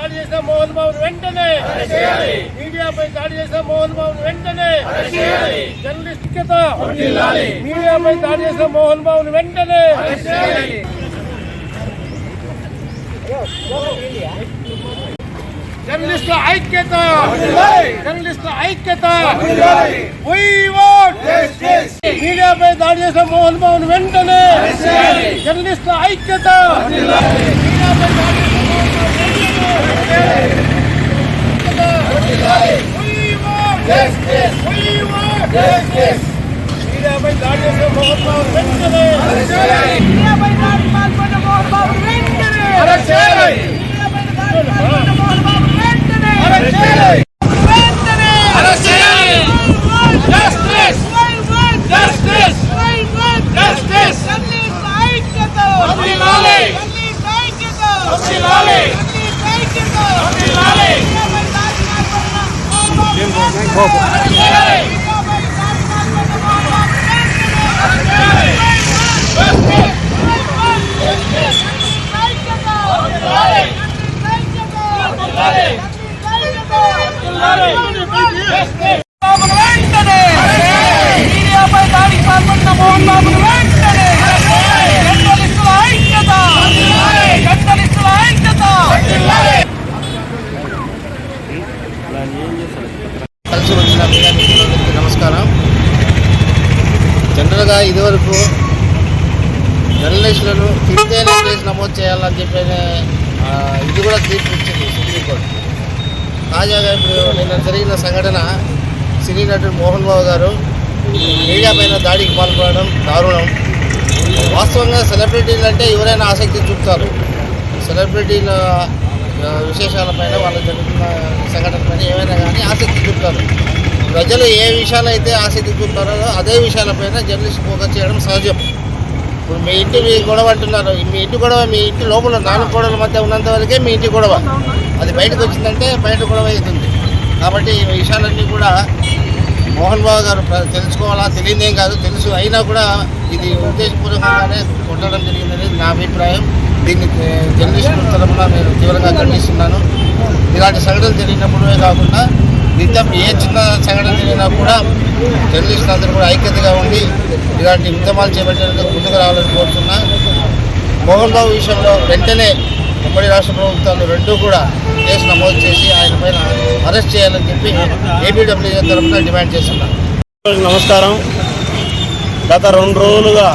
దాడి చేసిన మోహన్ బాబు వెంటనే మీడియాపై దాడి చేసిన మోహన్ బాబు వెంటనే జర్నలిస్ట్ ఐక్యత మీడియాపై దాడి చేసిన మోహన్ బాబు వెంటనే జర్నలిస్ట్ ఐక్యత. జర్నలిస్ట్ ఐక్యత. We want మీడియాపై దాడి చేసిన మోహన్ బాబు వెంటనే జర్నలిస్ట్ ఐక్యత. మీడియాపై దాడి చేసిన మోహన్ బాబు వెంటనే. We want We want మీడియాపై దాడి చేసిన మోహన్ బాబు వెంటనే మీడియాపై దాడి పాల్పడిన మోహన్ బాబు వెంటనే అరెస్ట్ చేయాలి. మీడియాపై దాడి పాల్పడిన మోహన్ బాబు వెంటనే అరెస్ట్ చేయాలి. వెంటనే అరెస్ట్ చేయాలి. Justice. Justice. Justice. జర్నలిస్ట్ ఐక్యత వర్ధిల్లాలి. జర్నలిస్ట్ ఐక్యత వర్ధిల్లాలి. జర్నలిస్ట్ ఐక్యత వర్ధిల్లాలి. మీడియాపై దాడి పాల్పడిన మోహన్ బాబు వెంటనే అరెస్ట్ చేయాలి. మీడియాపై దాడి పాల్పడిన మోహన్ బాబు వెంటనే జర్నలిస్ట్ ఐక్యత వర్ధిల్లాలి. జర్నలిస్ట్ ఐక్యత వర్ధిల్లాలి. జర్నలిస్ట్ వర్ధిల్లాలి. ఐక్యత Justice. వెంటనే మీడియాపై దాడికి పాల్పడిన మోహన్ బాబును వెంటనే జర్నలిస్టుల ఐక్యత జర్నలిస్టుల ఐక్యత కలిసి వచ్చిన మీడియా మిత్రులందరికీ నమస్కారం కదా ఇదివరకు జర్నలిస్టులను తిరితేనే కేసు నమోదు చేయాలని చెప్పి ఇది కూడా తీర్పు ఇచ్చింది సుప్రీంకోర్టు తాజాగా ఇప్పుడు నిన్న జరిగిన సంఘటన సినీ నటుడు మోహన్ బాబు గారు మీడియా పైన దాడికి పాల్పడడం దారుణం. వాస్తవంగా సెలబ్రిటీలు అంటే ఎవరైనా ఆసక్తి చూపుతారు. సెలబ్రిటీల విశేషాలపైన వాళ్ళకి జరుగుతున్న సంఘటనపైన ఏమైనా కానీ ఆసక్తి చూపుతారు. ప్రజలు ఏ విషయాలైతే ఆసక్తి చూపుతారో అదే విషయాలపైన జర్నలిస్ట్ ఫోకస్ చేయడం సహజం. ఇప్పుడు మీ ఇంటి మీ గొడవ అంటున్నారు. మీ ఇంటి గొడవ మీ ఇంటి లోపల నాలుగు గొడవల మధ్య ఉన్నంత వరకే మీ ఇంటి గొడవ. అది బయటకు వచ్చిందంటే బయట గొడవ అవుతుంది. కాబట్టి ఈ విషయాలన్నీ కూడా మోహన్ బాబు గారు తెలుసుకోవాలా? తెలియదేం కాదు. తెలుసు. అయినా కూడా ఇది ఉద్దేశపూర్వకంగానే కొట్టడం జరిగిందనేది నా అభిప్రాయం. దీన్ని ఏ, జర్నలిస్టుల తరఫున నేను తీవ్రంగా ఖండిస్తున్నాను. ఇలాంటి సంఘటనలు జరిగినప్పుడే కాకుండా నిత్యం ఏ చిన్న సంఘటన జరిగినా కూడా జర్నలిస్టులు అందరూ కూడా ఐక్యతగా ఉండి ఇలాంటి ఉద్యమాలు చేపట్టేందుకు ముందుకు రావాలని కోరుతున్నా. మోహన్ బాబు విషయంలో వెంటనే ఉమ్మడి రాష్ట్ర ప్రభుత్వాలు రెండూ కూడా కేసు నమోదు చేసి ఆయన పైన అరెస్ట్ చేయాలని చెప్పి ఏపీడబ్ల్యూజే తరఫున డిమాండ్ చేస్తున్నాను నమస్కారం. గత రెండు రోజులుగా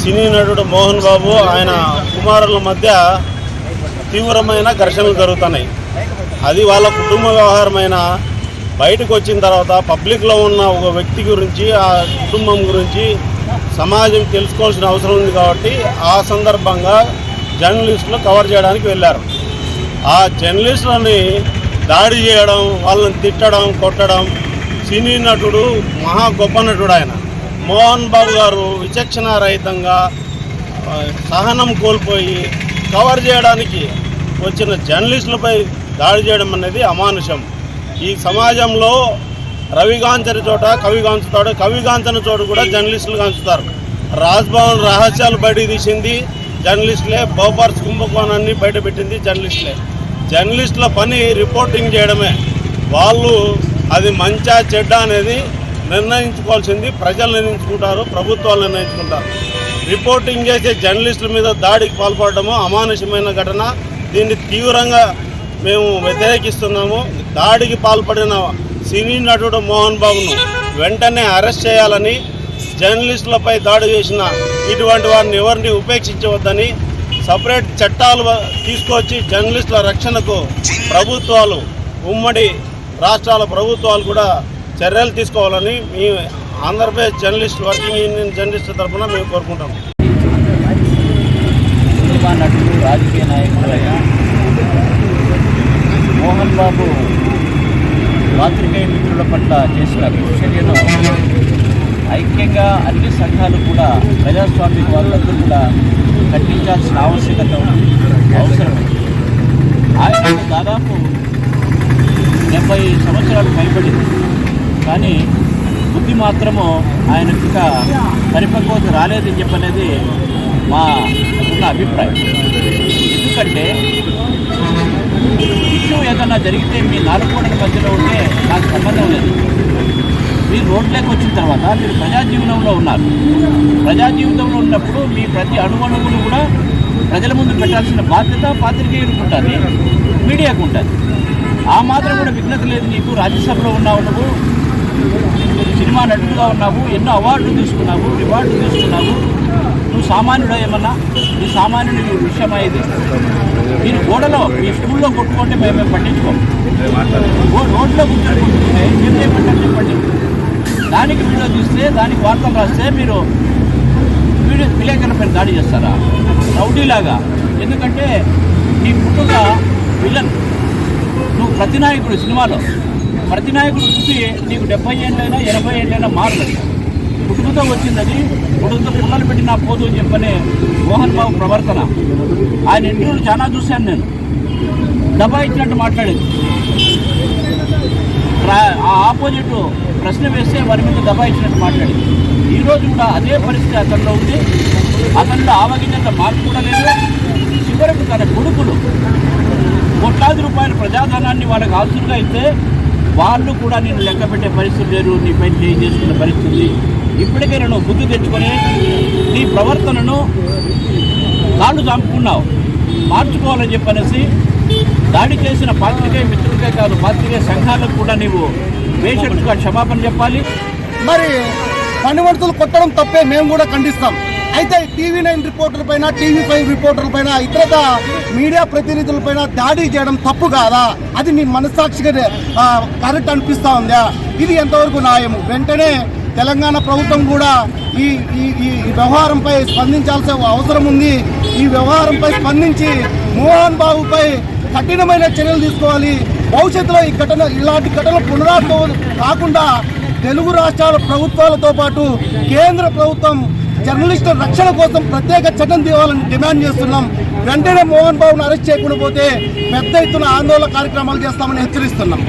సినీ నటుడు మోహన్ బాబు ఆయన కుమారుల మధ్య తీవ్రమైన ఘర్షణలు జరుగుతున్నాయి. అది వాళ్ళ కుటుంబ వ్యవహారమైన బయటకు వచ్చిన తర్వాత పబ్లిక్లో ఉన్న ఒక వ్యక్తి గురించి ఆ కుటుంబం గురించి సమాజం తెలుసుకోవాల్సిన అవసరం ఉంది కాబట్టి ఆ సందర్భంగా జర్నలిస్టులు కవర్ చేయడానికి వెళ్ళారు. ఆ జర్నలిస్టులని దాడి చేయడం వాళ్ళని తిట్టడం కొట్టడం సినీ నటుడు మహా గొప్ప నటుడు ఆయన. మోహన్ బాబు గారు విచక్షణ రహితంగా సహనం కోల్పోయి కవర్ చేయడానికి వచ్చిన జర్నలిస్టులపై దాడి చేయడం అనేది అమానుషం. ఈ సమాజంలో రవిగాంచని చోట కవిగాంచుతాడు కవిగాంచని చోట కూడా జర్నలిస్టులు గాంచుతారు. రాజ్భవన్ రహస్యాలు బయటికి తీసింది జర్నలిస్టులే బోపర్స్ కుంభకోణాన్ని బయటపెట్టింది జర్నలిస్టులే. జర్నలిస్టుల పని రిపోర్టింగ్ చేయడమే. వాళ్ళు అది మంచా చెడ్డ అనేది నిర్ణయించుకోవాల్సింది ప్రజలు నిర్ణయించుకుంటారు ప్రభుత్వాలు నిర్ణయించుకుంటారు. రిపోర్టింగ్ చేసే జర్నలిస్టుల మీద దాడికి పాల్పడము అమానుషమైన ఘటన. దీన్ని తీవ్రంగా మేము వ్యతిరేకిస్తున్నాము దాడికి పాల్పడిన సినీ నటుడు మోహన్ బాబును వెంటనే అరెస్ట్ చేయాలని జర్నలిస్టులపై దాడి చేసిన ఇటువంటి వారిని ఎవరిని ఉపేక్షించవద్దని సపరేట్ చట్టాలు తీసుకొచ్చి జర్నలిస్టుల రక్షణకు ప్రభుత్వాలు ఉమ్మడి రాష్ట్రాల ప్రభుత్వాలు కూడా చర్యలు తీసుకోవాలని మీ Andhra Pradesh journalist working union journalist తరఫున మేము కోరుకుంటాం రాజకీయ బాబు పాత్రికేయ మిత్రుల పట్ల చేసిన చర్యను ఐక్యంగా అన్ని సంఘాలు కూడా ప్రజాస్వామ్య వాళ్ళందరూ కూడా ఖండించాల్సిన ఆవశ్యకత అవసరం ఆయన దాదాపు డెబ్బై సంవత్సరాలు పైబడింది. కానీ బుద్ధి మాత్రము ఆయన ఇంకా పరిపక్వత రాలేదని చెప్పనేది మా ఉన్న అభిప్రాయం. ఎందుకంటే ఇష్యూ ఏదైనా జరిగితే మీ నాలుగు మధ్యలో ఉంటే నాకు సంబంధం లేదు. మీరు రోడ్లోకి వచ్చిన తర్వాత మీరు ప్రజా జీవనంలో ఉన్నారు. ప్రజా జీవితంలో ఉన్నప్పుడు మీ ప్రతి అణువణువును కూడా ప్రజల ముందు పెట్టాల్సిన బాధ్యత పాత్రికేయులకు ఉంటుంది మీడియాకు ఉంటుంది ఆ మాత్రం కూడా విఘ్నత లేదు నీకు. రాజ్యసభలో ఉన్నావు నువ్వు సినిమా నటుడుగా ఉన్నావు ఎన్నో అవార్డులు తీసుకున్నావు రివార్డులు తీసుకున్నావు. సామాన్యుడు ఏమన్నా? ఈ సామాన్యుడి విషయమా ఇది? మీరు గోడలో మీ స్కూల్లో కొట్టుకుంటే మేము పట్టించుకోం రోడ్లో కూర్చొని కొట్టుకుంటే మేము చేయమంటారు చెప్పండి. దానికి వీడియో చూస్తే దానికి వార్తలు రాస్తే మీరు వీడియో విలేకరుల పైన దాడి చేస్తారా? రౌడీలాగా. ఎందుకంటే నీ పుట్టుక విలన్ నువ్వు ప్రతినాయకుడు సినిమాలో ప్రతినాయకుడు చూసి నీకు డెబ్బై ఏళ్ళైనా ఎనభై ఏళ్ళైనా మారదు పుట్టుకతో వచ్చిందని అది పిల్లలు పెట్టి నా పోదు అని చెప్పనే మోహన్ బాబు ప్రవర్తన. ఆయన ఇంటర్వ్యూలు చాలా చూశాను నేను. డబ్బా ఇచ్చినట్టు మాట్లాడేది. ఆ ఆపోజిట్ ప్రశ్న వేస్తే వారి మీద దబా మాట్లాడి ఈ ఈరోజు కూడా అదే పరిస్థితి అతనిలో ఉంది. అతనిలో ఆవగించేంత మార్పు కూడా లేదు. చివరకు తన కొడుకులు కోట్లాది రూపాయల ప్రజాధనాన్ని వాళ్ళకి ఆస్తులుగా ఇస్తే వాళ్ళు కూడా నేను లెక్క పెట్టే పరిస్థితి లేరు నీ పైన చేయి చేసుకునే పరిస్థితి. ఇప్పటికైనా నువ్వు బుద్ధి తెచ్చుకొని నీ ప్రవర్తనను కాళ్ళు చంపుకున్నావు. మార్చుకోవాలని చెప్పనేసి దాడి చేసిన పాత్రికేయ మిత్రులకే కాదు పాత్రికేయ సంఘాలకు కూడా నీవు బేషరతుగా క్షమాపణ చెప్పాలి. మరి పనివంతులు కొట్టడం తప్పే మేము కూడా ఖండిస్తాం. అయితే టీవీ నైన్ రిపోర్టర్ పైన టీవీ ఫైవ్ రిపోర్టర్ల పైన ఇతరత మీడియా ప్రతినిధుల పైన దాడి చేయడం తప్పు కాదా? అది నీ మనస్సాక్షిగా కరెక్ట్ అనిపిస్తా ఉందా? ఇది ఎంతవరకు న్యాయము? వెంటనే తెలంగాణ ప్రభుత్వం కూడా ఈ ఈ ఈ ఈ వ్యవహారంపై స్పందించాల్సిన అవసరం ఉంది. ఈ వ్యవహారంపై స్పందించి మోహన్ బాబుపై కఠినమైన చర్యలు తీసుకోవాలి. భవిష్యత్తులో ఈ ఘటన ఇలాంటి ఘటనలు పునరావృతం కాకుండా తెలుగు రాష్ట్రాల ప్రభుత్వాలతో పాటు కేంద్ర ప్రభుత్వం జర్నలిస్టుల రక్షణ కోసం ప్రత్యేక చట్టం తేవాలని డిమాండ్ చేస్తున్నాం. వెంటనే మోహన్ బాబును అరెస్ట్ చేయకుండా పోతే పెద్ద ఎత్తున ఆందోళన కార్యక్రమాలు చేస్తామని హెచ్చరిస్తున్నాం.